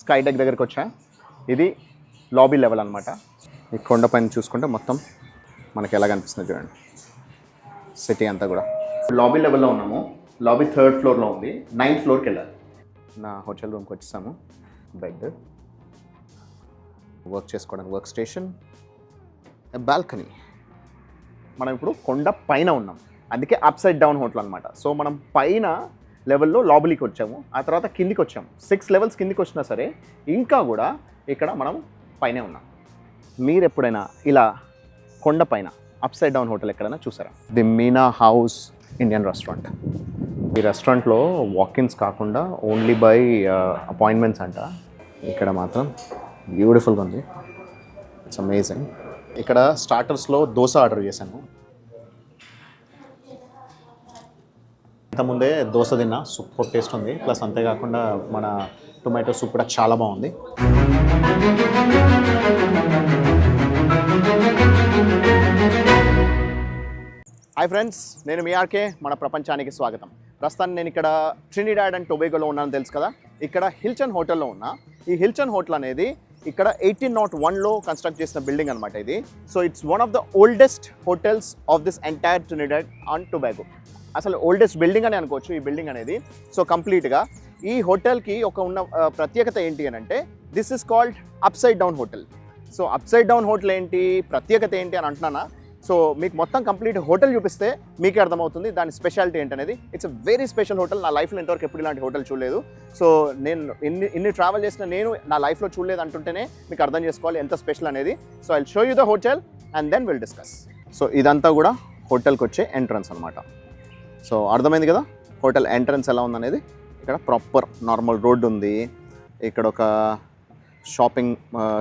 Sky deck దగ్గరికి వచ్చా. ఇది లాబీ లెవెల్ అనమాట ఈ కొండ పైన చూసుకుంటే మొత్తం మనకి ఎలా కనిపిస్తుంది చూడండి. సిటీ అంతా కూడా. లాబీ లెవెల్లో ఉన్నాము. లాబీ థర్డ్ ఫ్లోర్లో ఉంది. నైన్త్ ఫ్లోర్కి వెళ్ళాలి. నా హోటల్ రూమ్కి వచ్చేసాము. బెడ్. వర్క్ చేసుకోవడానికి వర్క్ స్టేషన్. బాల్కనీ మనం ఇప్పుడు కొండ పైన ఉన్నాం. అందుకే అప్ సైడ్ డౌన్ హోటల్ అనమాట సో మనం పైన లెవెల్లో లోబలికి వచ్చాము. ఆ తర్వాత కిందికి వచ్చాము. సిక్స్ లెవెల్స్ కిందికి వచ్చినా సరే ఇంకా కూడా ఇక్కడ మనం పైనే ఉన్నాం. మీరు ఎప్పుడైనా ఇలా కొండ పైన అప్సైడ్ డౌన్ హోటల్ ఎక్కడైనా చూసారా? The Meena house Indian restaurant. ఈ రెస్టారెంట్లో వాకిన్స్ కాకుండా ఓన్లీ బై అపాయింట్మెంట్స్ అంట. ఇక్కడ మాత్రం బ్యూటిఫుల్గా ఉంది. ఇట్స్ అమేజింగ్ ఇక్కడ స్టార్టర్స్లో దోశ ఆర్డర్ చేశాను. ఇంతకుముందే దోశ తిన్నా సూపర్ టేస్ట్ ఉంది. ప్లస్ అంతేకాకుండా మన టొమాటో సూప్ కూడా చాలా బాగుంది. హాయ్ ఫ్రెండ్స్ నేను మీ ఆర్కే మన ప్రపంచానికి స్వాగతం. ప్రస్తుతం నేను ఇక్కడ ట్రినిడాడ్ అండ్ టొబేగోలో ఉన్నాను తెలుసు కదా? ఇక్కడ హిల్చన్ హోటల్లో ఉన్నా. ఈ హిల్చన్ హోటల్ అనేది ఇక్కడ ఎయిటీన్ నాట్ వన్లో కన్స్ట్రక్ట్ చేసిన బిల్డింగ్ అనమాట ఇది. So it's one of the oldest hotels of this entire Trinidad and Tobago అసలు ఓల్డెస్ట్ బిల్డింగ్ అని అనుకోవచ్చు ఈ బిల్డింగ్ అనేది. సో కంప్లీట్గా ఈ హోటల్కి ఒక ఉన్న ప్రత్యేకత ఏంటి అని అంటే this is called up side down hotel so up side down hotel ఏంటి ప్రత్యేకత ఏంటి అని అంటున్నానా? సో మీకు మొత్తం కంప్లీట్ హోటల్ చూపిస్తే మీకే అర్థమవుతుంది దాని స్పెషాలిటీ ఏంటనేది. ఇట్స్ వెరీ స్పెషల్ హోటల్ నా లైఫ్లో ఇంతవరకు ఎప్పుడు ఇలాంటి హోటల్ చూడలేదు. సో నేను ఇన్ని ఇన్ని ట్రావెల్ చేసిన నేను నా లైఫ్లో చూడలేదు అంటుంటేనే మీకు అర్థం చేసుకోవాలి ఎంత స్పెషల్ అనేది. So I show you the hotel and then will discuss so ఇదంతా కూడా హోటల్కి వచ్చే ఎంట్రన్స్ అనమాట సో అర్థమైంది కదా? హోటల్ ఎంట్రన్స్ ఎలా ఉందనేది? ఇక్కడ ప్రాపర్ నార్మల్ రోడ్ ఉంది. ఇక్కడ ఒక షాపింగ్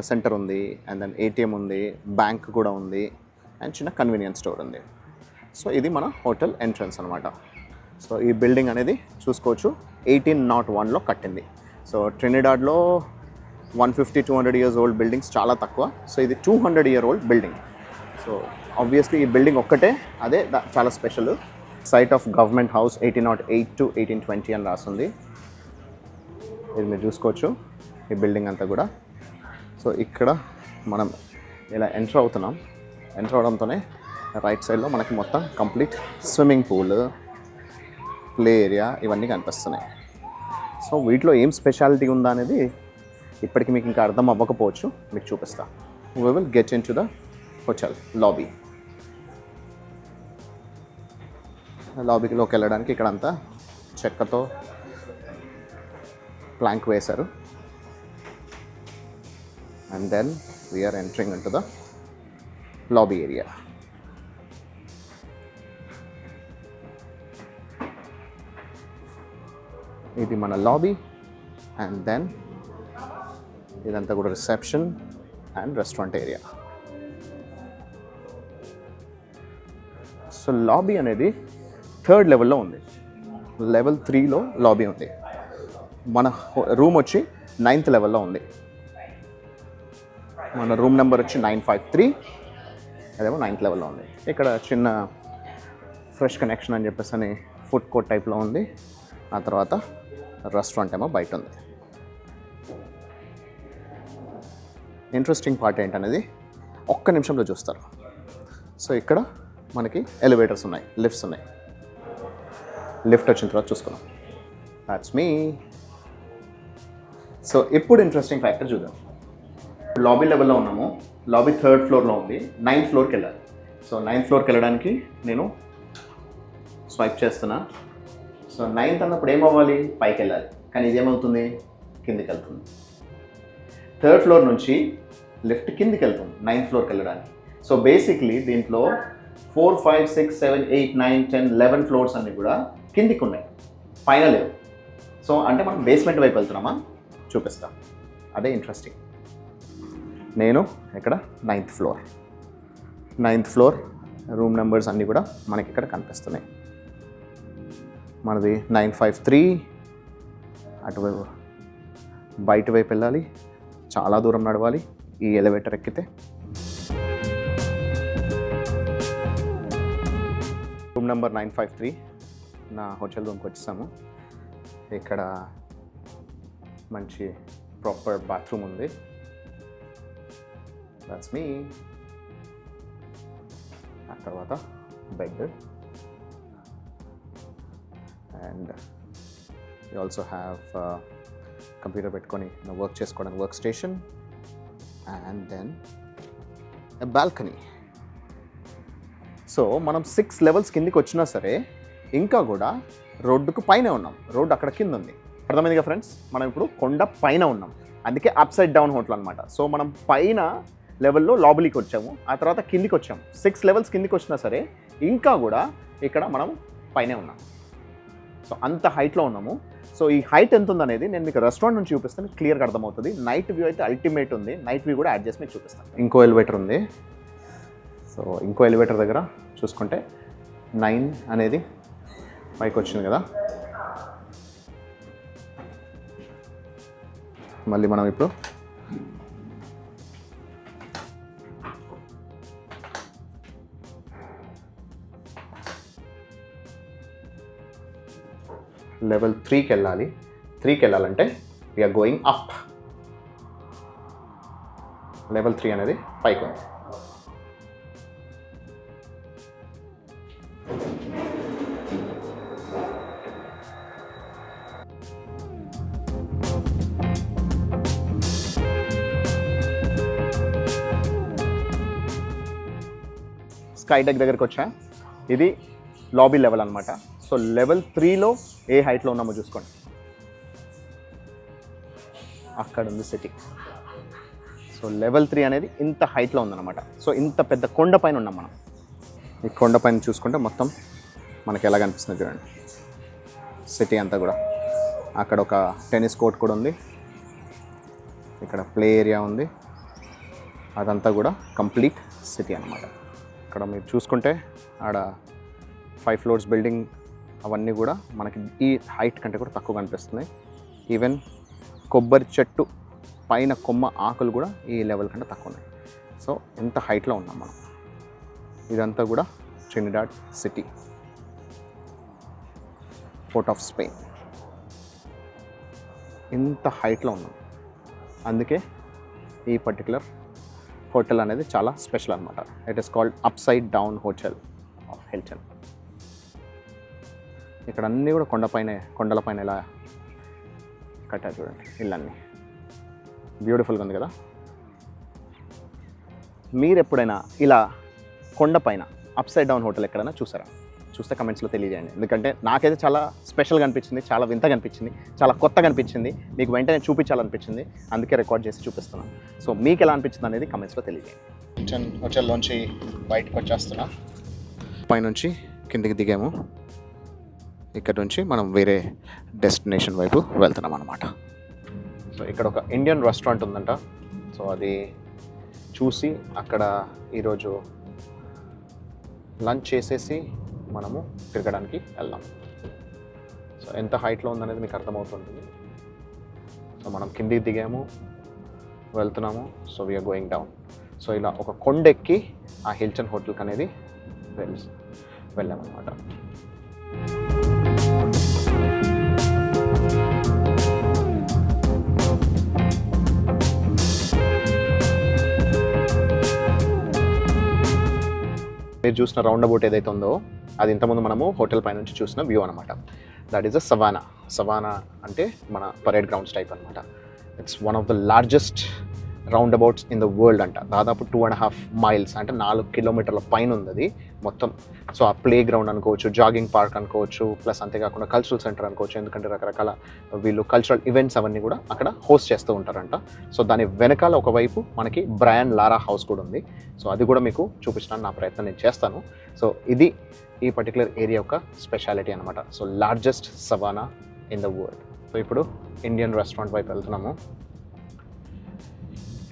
సెంటర్ ఉంది. అండ్ దెన్ ఏటీఎం ఉంది. బ్యాంక్ కూడా ఉంది. అండ్ చిన్న కన్వీనియన్స్ స్టోర్ ఉంది. సో ఇది మన హోటల్ ఎంట్రన్స్ అనమాట సో ఈ బిల్డింగ్ అనేది చూసుకోవచ్చు. ఎయిటీన్ నాట్ వన్లో కట్టింది. So ట్రినిడాడ్లో one fifty two hundred years old buildings చాలా తక్కువ. సో ఇది two hundred year old building. So obviously ఈ బిల్డింగ్ ఒక్కటే. అదే చాలా special. Site of government house eighteen naught eight to eighteen twenty అని రాస్తుంది ఇది మీరు చూసుకోవచ్చు ఈ బిల్డింగ్ అంతా కూడా. సో ఇక్కడ మనం ఇలా ఎంటర్ అవుతున్నాం. ఎంటర్ అవడంతోనే రైట్ సైడ్లో మనకి మొత్తం complete swimming pool play area ఇవన్నీ కనిపిస్తున్నాయి. సో వీటిలో ఏం స్పెషాలిటీ ఉందా అనేది ఇప్పటికి మీకు ఇంకా అర్థం అవ్వకపోవచ్చు. మీకు చూపిస్తా. We will get into the hotel lobby లాబీలోకి వెళ్ళడానికి ఇక్కడ అంతా చెక్కతో ప్లాంక్ వేశారు. And then we're entering into the lobby area ఇది మన లాబీ అండ్ దెన్ ఇదంతా కూడా reception and restaurant area so lobby అనేది థర్డ్ లెవెల్లో ఉంది. లెవెల్ త్రీలో లాబీ ఉంది. మన రూమ్ వచ్చి నైన్త్ లెవెల్లో ఉంది. మన రూమ్ నెంబర్ వచ్చి నైన్ ఫైవ్ త్రీ. అదేమో నైన్త్ లెవెల్లో ఉంది. ఇక్కడ చిన్న ఫ్రెష్ కనెక్షన్ అని చెప్పేసి అని ఫుడ్ కోర్ట్ టైప్లో ఉంది. ఆ తర్వాత రెస్టారెంట్ ఏమో బయట ఉంది. ఇంట్రెస్టింగ్ పార్ట్ ఏంటనేది ఒక్క నిమిషంలో చూస్తారు. సో ఇక్కడ మనకి ఎలివేటర్స్ ఉన్నాయి లిఫ్ట్స్ ఉన్నాయి. లిఫ్ట్ వచ్చిన తర్వాత చూసుకున్నాం దాట్స్ మీ సో ఇప్పుడు ఇంట్రెస్టింగ్ ఫ్యాక్టర్ చూద్దాం. లాబీ లెవెల్లో ఉన్నాము. లాబీ థర్డ్ ఫ్లోర్లో ఉంది. నైన్త్ ఫ్లోర్కి వెళ్ళాలి. సో నైన్త్ ఫ్లోర్కి వెళ్ళడానికి నేను స్వైప్ చేస్తున్నా. సో నైన్త్ అన్నప్పుడు ఏమవ్వాలి పైకి వెళ్ళాలి. కానీ ఇదేమవుతుంది కిందికి వెళ్తుంది. థర్డ్ ఫ్లోర్ నుంచి లిఫ్ట్ కిందికి వెళ్తుంది. నైన్త్ ఫ్లోర్కి వెళ్ళడానికి. సో బేసిక్లీ దీంట్లో four five six seven eight nine ten eleven floors అన్నీ కూడా కిందికి ఉన్నాయి పైన లేవు. సో అంటే మనం బేస్మెంట్ వైపు వెళ్తున్నామా? చూపిస్తా. అదే ఇంట్రెస్టింగ్ నేను ఇక్కడ ninth floor ninth floor room numbers అన్నీ కూడా మనకి ఇక్కడ కనిపిస్తున్నాయి. మనది నైన్ ఫైవ్ త్రీ అటువైపు బయట వైపు వెళ్ళాలి. చాలా దూరం నడవాలి. ఈ ఎలివేటర్ ఎక్కితే. Room number nine five three నా హోటల్ రూమ్కి వచ్చేసాము. ఇక్కడ మంచి ప్రాపర్ బాత్రూమ్ ఉంది. దట్స్ మీ ఆ తర్వాత bed. And you also have computer పెట్టుకొని వర్క్ చేసుకోవడానికి work station. And then balcony so మనం సిక్స్ లెవెల్స్ కిందికి వచ్చినా సరే ఇంకా కూడా రోడ్డుకు పైన ఉన్నాం. రోడ్డు అక్కడ కింద ఉంది అర్థమైందిగా ఫ్రెండ్స్? మనం ఇప్పుడు కొండ పైన ఉన్నాం. అందుకే అప్ సైడ్ డౌన్ హోటల్ అనమాట సో మనం పైన లెవెల్లో లోబలికి వచ్చాము. ఆ తర్వాత కిందికి వచ్చాము సిక్స్ లెవెల్స్ కిందికి వచ్చినా సరే ఇంకా కూడా ఇక్కడ మనం పైనే ఉన్నాం. సో అంత హైట్లో ఉన్నాము. సో ఈ హైట్ ఎంత ఉందనేది నేను మీకు రెస్టారెంట్ నుంచి చూపిస్తాను. క్లియర్గా అర్థమవుతుంది. నైట్ వ్యూ అయితే అల్టిమేట్ ఉంది. నైట్ వ్యూ కూడా యాడ్ చేసి మీకు చూపిస్తాను. ఇంకో ఎలివేటర్ ఉంది. సో ఇంకో ఎలివేటర్ దగ్గర చూసుకుంటే నైన్ అనేది పైకి వచ్చింది కదా? మళ్ళీ మనం ఇప్పుడు లెవెల్ త్రీకి వెళ్ళాలి. త్రీకి వెళ్ళాలంటే we're going up level three అనేది పైకి ఉంది. స్కై డెక్ దగ్గరికి వచ్చా. ఇది లాబీ లెవెల్ అనమాట సో లెవెల్ త్రీలో ఏ హైట్లో ఉన్నామో చూసుకోండి. అక్కడ ఉంది సిటీ. సో లెవెల్ త్రీ అనేది ఇంత హైట్లో ఉందన్నమాట. సో ఇంత పెద్ద కొండ పైన ఉన్నాం మనం. ఈ కొండ పైన చూసుకుంటే మొత్తం మనకి ఎలా కనిపిస్తుంది చూడండి. సిటీ అంతా కూడా. అక్కడ ఒక టెన్నిస్ కోర్ట్ కూడా ఉంది. ఇక్కడ ప్లే ఏరియా ఉంది. అదంతా కూడా కంప్లీట్ సిటీ అన్నమాట. అక్కడ మీరు చూసుకుంటే ఆడ ఫైవ్ ఫ్లోర్స్ బిల్డింగ్ అవన్నీ కూడా మనకి ఈ హైట్ కంటే కూడా తక్కువ కనిపిస్తున్నాయి ఈవెన్ కొబ్బరి చెట్టు పైన కొమ్మ ఆకులు కూడా ఈ లెవెల్ కంటే తక్కువ ఉన్నాయి. సో ఎంత హైట్లో ఉన్నాం మనం? ఇదంతా కూడా Trinidad city Port of Spain ఇంత హైట్లో ఉన్నాం. అందుకే ఈ పర్టికులర్ హోటల్ అనేది చాలా స్పెషల్ అనమాట it is called upside down hotel of Hilton ఇక్కడ అన్నీ కూడా కొండపైన కొండలపైన ఇలా కట్టారు చూడండి ఇళ్ళన్నీ. బ్యూటిఫుల్గా ఉంది కదా? మీరు ఎప్పుడైనా ఇలా కొండపైన అప్ సైడ్ డౌన్ హోటల్ ఎక్కడైనా చూసారా? చూస్తే కమెంట్స్లో తెలియజేయండి. ఎందుకంటే నాకైతే చాలా స్పెషల్గా అనిపించింది చాలా వింతగా అనిపించింది చాలా కొత్తగా అనిపించింది. మీకు వెంటనే చూపించాలనిపించింది. అందుకే రికార్డ్ చేసి చూపిస్తున్నాను. సో మీకు ఎలా అనిపించింది అనేది కమెంట్స్లో తెలియజేయండి. కిచెన్ హోటల్లోంచి బయటకు వచ్చేస్తున్నా. పైనుంచి కిందికి దిగాము. ఇక్కడ నుంచి మనం వేరే డెస్టినేషన్ వైపు వెళ్తున్నాం అనమాట సో ఇక్కడ ఒక ఇండియన్ రెస్టారెంట్ ఉందంట. సో అది చూసి అక్కడ ఈరోజు లంచ్ చేసేసి మనము తిరగడానికి వెళ్దాం. సో ఎంత హైట్లో ఉందనేది మీకు అర్థమవుతుంటుంది. సో మనం కిందికి దిగాము వెళ్తున్నాము so we're going down so ఇలా ఒక కొండెక్కి ఆ హిల్చన్ హోటల్కి అనేది వెళ్ళి వెళ్ళామన్నమాట. మీరు చూసిన రౌండ్ అబౌట్ ఏదైతే ఉందో అది ఇంతకుముందు మనము హోటల్ పై నుంచి చూసిన వ్యూ అనమాట that is a Savannah Savannah అంటే మన పరేడ్ గ్రౌండ్స్ టైప్ అనమాట it's one of the largest roundabouts abouts in the world అంట. దాదాపు టూ అండ్ హాఫ్ మైల్స్ అంటే నాలుగు కిలోమీటర్ల పైన ఉంది అది మొత్తం. సో ఆ ప్లే గ్రౌండ్ అనుకోవచ్చు జాగింగ్ పార్క్ అనుకోవచ్చు ప్లస్ అంతేకాకుండా కల్చరల్ సెంటర్ అనుకోవచ్చు ఎందుకంటే రకరకాల వీళ్ళు కల్చరల్ ఈవెంట్స్ అవన్నీ కూడా అక్కడ హోస్ట్ చేస్తూ ఉంటారంట. సో దాని వెనకాల ఒకవైపు మనకి బ్రయాన్ లారా హౌస్ కూడా ఉంది. సో అది కూడా మీకు చూపించడానికి నా ప్రయత్నం నేను చేస్తాను. సో ఇది ఈ పర్టికులర్ ఏరియా యొక్క స్పెషాలిటీ అనమాట so largest Savannah in the world so ఇప్పుడు ఇండియన్ రెస్టారెంట్ వైపు వెళ్తున్నాము.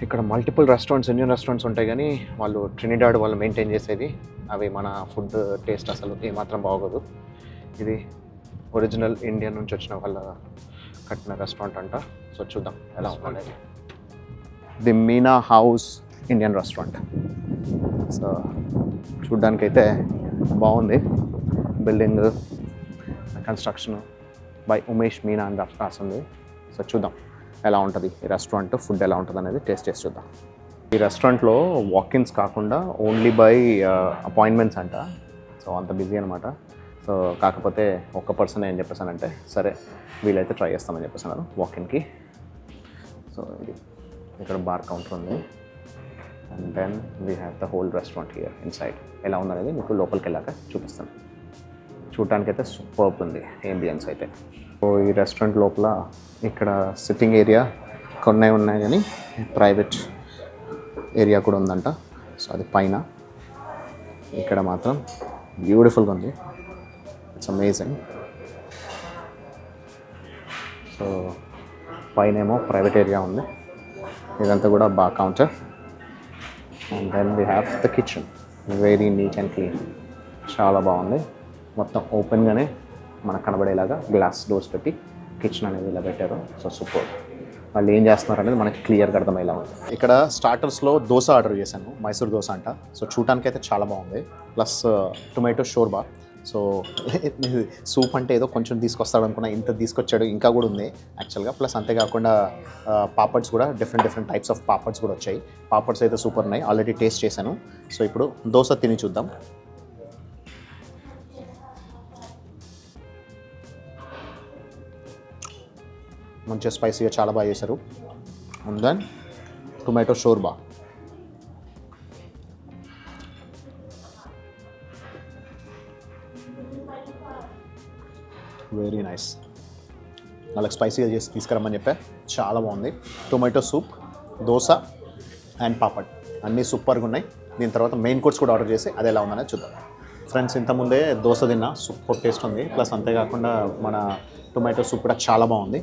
ఇక్కడ మల్టిపుల్ రెస్టారెంట్స్ ఇండియన్ రెస్టారెంట్స్ ఉంటాయి కానీ వాళ్ళు ట్రినిడాడ్ వాళ్ళు మెయింటైన్ చేసేది అవి మన ఫుడ్ టేస్ట్ అసలు ఏమాత్రం బాగోదు. ఇది ఒరిజినల్ ఇండియన్ నుంచి వచ్చిన వాళ్ళ కట్టిన రెస్టారెంట్ అంట. సో చూద్దాం ఎలా ఉంటుంది the Meena house Indian restaurant so చూడ్డానికైతే బాగుంది. Building construction by Umesh Meena అని రాసింది. సో చూద్దాం ఎలా ఉంటుంది. ఈ రెస్టారెంట్ ఫుడ్ ఎలా ఉంటుంది అనేది టేస్ట్ చేసి చూద్దాం. ఈ రెస్టారెంట్లో వాకిన్స్ కాకుండా ఓన్లీ బై అపాయింట్మెంట్స్ అంట. సో అంత బిజీ అనమాట సో కాకపోతే ఒక్క పర్సన్ ఏం చెప్పేసానంటే సరే వీలైతే ట్రై చేస్తామని చెప్పేసాను వాకిన్కి సో ఇది ఇక్కడ బార్ కౌంటర్ ఉంది. And then we have the whole restaurant here inside ఎలా ఉందనేది మీకు లోపలికి వెళ్ళాక చూపిస్తాను. చూడటానికి అయితే సూపర్ ఉంది ఏంబియన్స్ అయితే. సో ఈ రెస్టారెంట్ లోపల ఇక్కడ సిట్టింగ్ ఏరియా కొన్ని ఉన్నాయి కానీ ప్రైవేట్ ఏరియా కూడా ఉందంట. సో అది పైన. ఇక్కడ మాత్రం బ్యూటిఫుల్గా ఉంది. ఇట్స్ అమేజింగ్ సో పైన ఏమో ప్రైవేట్ ఏరియా ఉంది. ఇదంతా కూడా బాగా counter and then we have the kitchen very neat and clean చాలా బాగుంది. మొత్తం ఓపెన్గానే మనకు కనబడేలాగా గ్లాస్ డోర్స్ పెట్టి కిచెన్ అనేది ఇలా పెట్టారు. సో సూపర్ వాళ్ళు ఏం చేస్తున్నారు అనేది మనకి క్లియర్గా అర్థమయ్యేలా ఉంది. ఇక్కడ స్టార్టర్స్లో దోశ ఆర్డర్ చేశాను. మైసూర్ దోశ అంట. సో చూడటానికి అయితే చాలా బాగుంది. Plus tomato uh, shorba. So soup అంటే ఏదో కొంచెం తీసుకొస్తాడు అనుకున్నా ఇంత తీసుకొచ్చాడు ఇంకా కూడా ఉంది. యాక్చువల్గా ప్లస్ అంతేకాకుండా పాపడ్స్ కూడా different different types of papads కూడా వచ్చాయి. పాపడ్స్ అయితే సూపర్ ఉన్నాయి. ఆల్రెడీ టేస్ట్ చేశాను. సో ఇప్పుడు దోశ తిని చూద్దాం. మంచిగా స్పైసీగా చాలా బాగా చేశారు. And then tomato shorba. Very nice. వాళ్ళకి స్పైసీగా చేసి తీసుకురమ్మని చెప్పా. చాలా బాగుంది. Tomato soup dosa and papad. అన్నీ సూపర్గా ఉన్నాయి. దీని తర్వాత మెయిన్ కోర్స్ కూడా ఆర్డర్ చేసి అది ఎలా ఉందనేది చూద్దాం. ఫ్రెండ్స్ ఇంతకుముందే దోశ తిన్నా సూపర్ టేస్ట్ ఉంది. ప్లస్ అంతేకాకుండా మన టొమాటో సూప్ కూడా చాలా బాగుంది.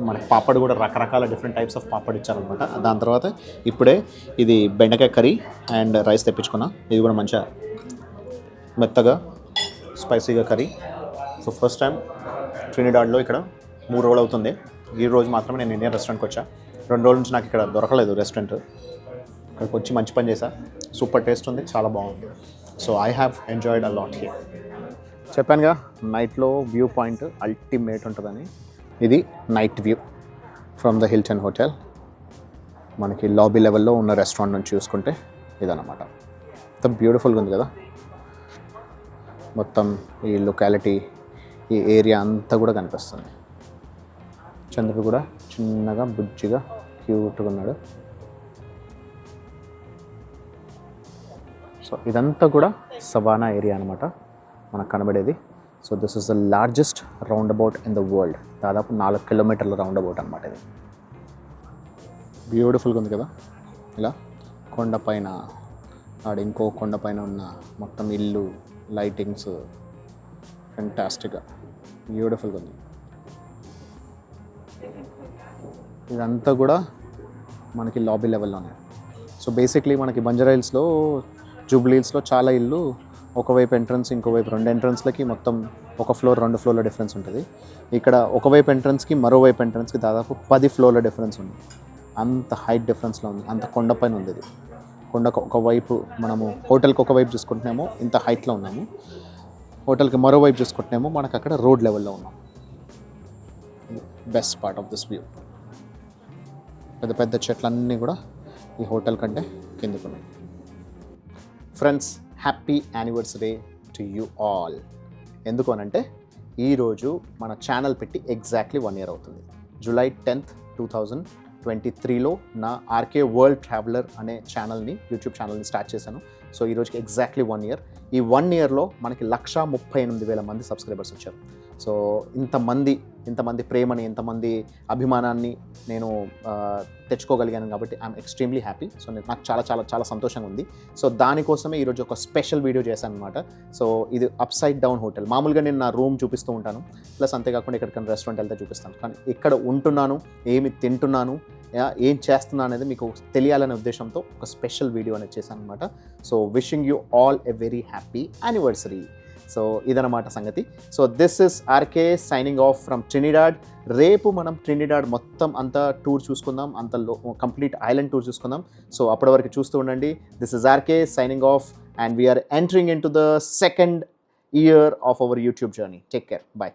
మనకి పాపడ్ కూడా రకరకాల డిఫరెంట్ టైప్స్ ఆఫ్ పాపడ్ ఇచ్చారనమాట. దాని తర్వాత ఇప్పుడే ఇది బెండకాయ కర్రీ అండ్ రైస్ తెప్పించుకున్నా. ఇది కూడా మంచిగా మెత్తగా స్పైసీగా కర్రీ. సో ఫస్ట్ టైం ట్రినిడాడ్లో ఇక్కడ మూడు రోజులు అవుతుంది. ఈ రోజు మాత్రమే నేను ఇండియన్ రెస్టారెంట్కి వచ్చా. రెండు రోజుల నుంచి నాకు ఇక్కడ దొరకలేదు రెస్టారెంట్ ఇక్కడికి వచ్చి మంచి పని చేశా. సూపర్ టేస్ట్ ఉంది చాలా బాగుంది. So I have enjoyed a lot here చెప్పానుగా నైట్లో వ్యూ పాయింట్ అల్టిమేట్ ఉంటుందని. ఇది night view from the Hilton hotel మనకి లాబీ లెవెల్లో ఉన్న రెస్టారెంట్ నుంచి చూసుకుంటే ఇదన్నమాట. మొత్తం బ్యూటిఫుల్గా ఉంది కదా. మొత్తం ఈ లొకాలిటీ ఈ ఏరియా అంతా కూడా కనిపిస్తుంది. చంద్రుడు కూడా చిన్నగా బుజ్జిగా క్యూట్గా ఉన్నాడు. సో ఇదంతా కూడా సవానా ఏరియా అనమాట మనకు కనబడేది. So this is the largest roundabout in the world. దాదాపు నాలుగు కిలోమీటర్ల రౌండ్ అబౌట్ అనమాట ఇది. బ్యూటిఫుల్గా ఉంది కదా? ఇలా కొండ పైన ఆడ ఇంకో కొండ పైన ఉన్న మొత్తం ఇల్లు లైటింగ్స్ ఫెంటాస్టిక్గా బ్యూటిఫుల్గా ఉంది. ఇదంతా కూడా మనకి లాబీ లెవెల్లోనే సో బేసిక్లీ మనకి బంజరాయిల్స్లో హిల్స్లో చాలా ఇల్లు ఒకవైపు ఎంట్రన్స్ ఇంకోవైపు రెండు ఎంట్రన్స్లకి మొత్తం ఒక ఫ్లోర్ రెండు ఫ్లోర్ల డిఫరెన్స్ ఉంటుంది. ఇక్కడ ఒకవైపు ఎంట్రన్స్కి మరోవైపు ఎంట్రన్స్కి దాదాపు పది ఫ్లోర్ల డిఫరెన్స్ ఉంది. అంత హైట్ డిఫరెన్స్లో ఉంది. అంత కొండపైన ఉంది ఇది. కొండకు ఒకవైపు మనము హోటల్కి ఒకవైపు చూసుకుంటున్నాము ఇంత హైట్లో ఉన్నాము. హోటల్కి మరోవైపు చూసుకుంటున్నామో మనకు అక్కడ రోడ్ లెవెల్లో ఉన్నాం. Best part of this view పెద్ద పెద్ద చెట్లన్నీ కూడా ఈ హోటల్ కంటే కిందకు ఉన్నాయి. Friends happy anniversary to you all ఎందుకు అనంటే ఈరోజు మన ఛానల్ పెట్టి ఎగ్జాక్ట్లీ వన్ ఇయర్ అవుతుంది. July tenth two thousand twenty త్రీలో నా ఆర్కే వరల్డ్ ట్రావెలర్ అనే ఛానల్ని యూట్యూబ్ ఛానల్ని స్టార్ట్ చేశాను. సో ఈ ఎగ్జాక్ట్లీ వన్ ఇయర్ ఈ వన్ ఇయర్లో మనకి లక్ష ముప్పై ఎనిమిది వేల మంది సబ్స్క్రైబర్స్ వచ్చారు. సో ఇంతమంది ఇంతమంది ప్రేమని ఇంతమంది అభిమానాన్ని నేను తెచ్చుకోగలిగాను కాబట్టి ఐఎమ్ ఎక్స్ట్రీమ్లీ హ్యాపీ. సో నేను- నాకు చాలా చాలా చాలా సంతోషంగా ఉంది. సో దానికోసమే ఈరోజు ఒక స్పెషల్ వీడియో చేశాను అనమాట సో ఇది అప్ సైడ్ డౌన్ హోటల్. మామూలుగా నేను నా రూమ్ చూపిస్తూ ఉంటాను. ప్లస్ అంతేకాకుండా ఎక్కడికైనా రెస్టారెంట్ వెళ్తే చూపిస్తాను. కానీ ఇక్కడ ఉంటున్నాను ఏమి తింటున్నాను యా, ఏం చేస్తున్నా అనేది మీకు తెలియాలనే ఉద్దేశంతో ఒక స్పెషల్ వీడియో అనేది చేశాను అనమాట so wishing you all a very happy anniversary. So ఇదనమాట సంగతి. So this is RK signing off from Trinidad రేపు మనం ట్రినిడాడ్ మొత్తం అంతా టూర్ చూసుకుందాం అంత కంప్లీట్ ఐలాండ్ టూర్ చూసుకుందాం. సో అప్పటి వరకు చూస్తూ ఉండండి. This is RK signing off and we're entering into the second year of our YouTube journey take care bye